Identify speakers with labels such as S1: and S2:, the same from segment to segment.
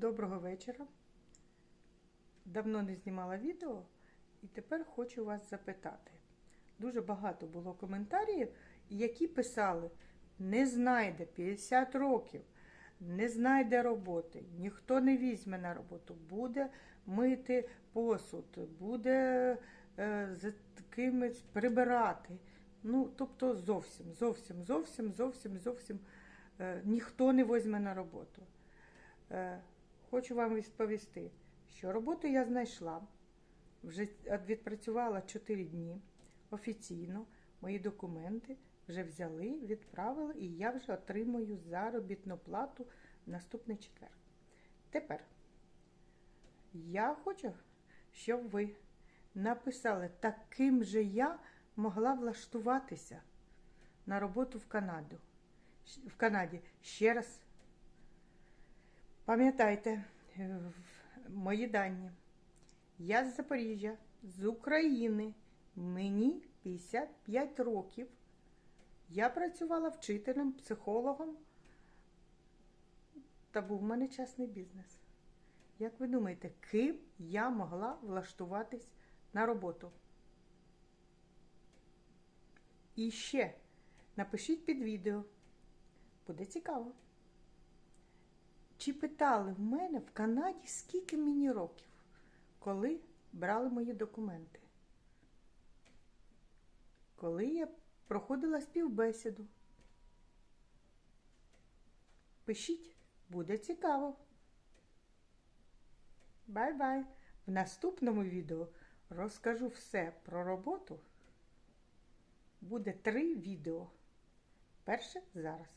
S1: Доброго вечора. Давно не знімала відео і тепер хочу вас запитати. Дуже багато було коментарів, які писали: не знайде 50 років, не знайде роботи, ніхто не візьме на роботу, буде мити посуд, буде е, за кимось прибирати. Ну, тобто зовсім, зовсім, зовсім, зовсім, зовсім е, ніхто не візьме на роботу. Е, Хочу вам відповісти, що роботу я знайшла. Вже відпрацювала 4 дні офіційно. Мої документи вже взяли, відправили, і я вже отримую заробітну плату наступний четвер. Тепер я хочу, щоб ви написали, таким же я могла влаштуватися на роботу в Канаду. В Канаді. Ще раз Пам'ятайте е, мої дані. Я з Запоріжжя, з України. Мені 55 років. Я працювала вчителем, психологом. Та був в мене частний бізнес. Як ви думаєте, ким я могла влаштуватись на роботу? І ще напишіть під відео. Буде цікаво. Чи питали в мене в Канаді, скільки мені років, коли брали мої документи? Коли я проходила співбесіду? Пишіть, буде цікаво. Бай-бай! В наступному відео розкажу все про роботу. Буде три відео. Перше зараз.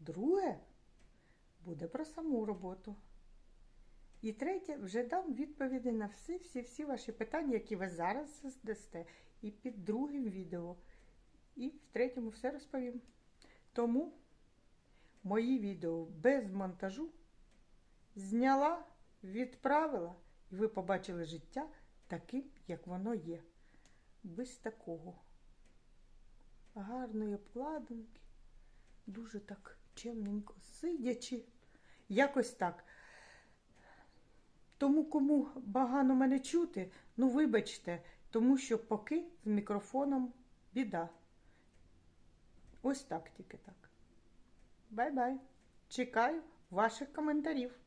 S1: Друге буде про саму роботу. І третє, вже дам відповіді на всі-всі-всі ваші питання, які ви зараз задасте, і під другим відео. І в третьому все розповім. Тому мої відео без монтажу зняла, відправила, і ви побачили життя таким, як воно є. Без такого гарної обкладинки дуже так чемненько сидячи. Якось так. Тому, кому багано мене чути, ну вибачте, тому що поки з мікрофоном біда. Ось так тільки так. Бай-бай. Чекаю ваших коментарів.